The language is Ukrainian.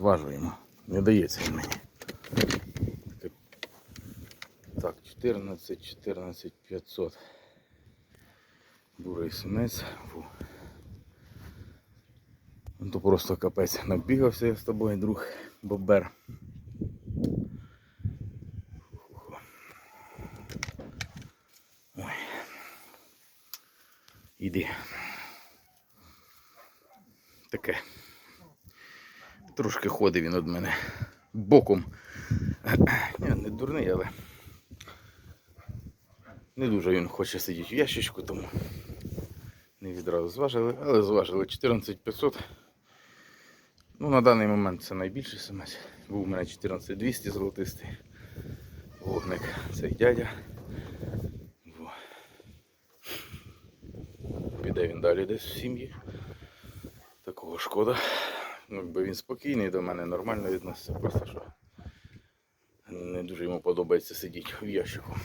Зважуємо. Не дається мені. Так, 14, 14, 500. Бурий синець. Фу. Ну, То просто капець набігався я з тобою, друг Бобер. Ой. Іди. Таке. Трошки ходив він від мене боком. Ні, не дурний, але не дуже він хоче сидіти в ящичку, тому не відразу зважили, але зважили 14500. Ну, на даний момент це найбільший самець. Був у мене 14200 золотистий. Вогник цей дядя. Во. Піде він далі десь в сім'ї. Такого шкода. Ну, якби він спокійний до мене, нормально відноситься, просто що не дуже йому подобається сидіти в ящику.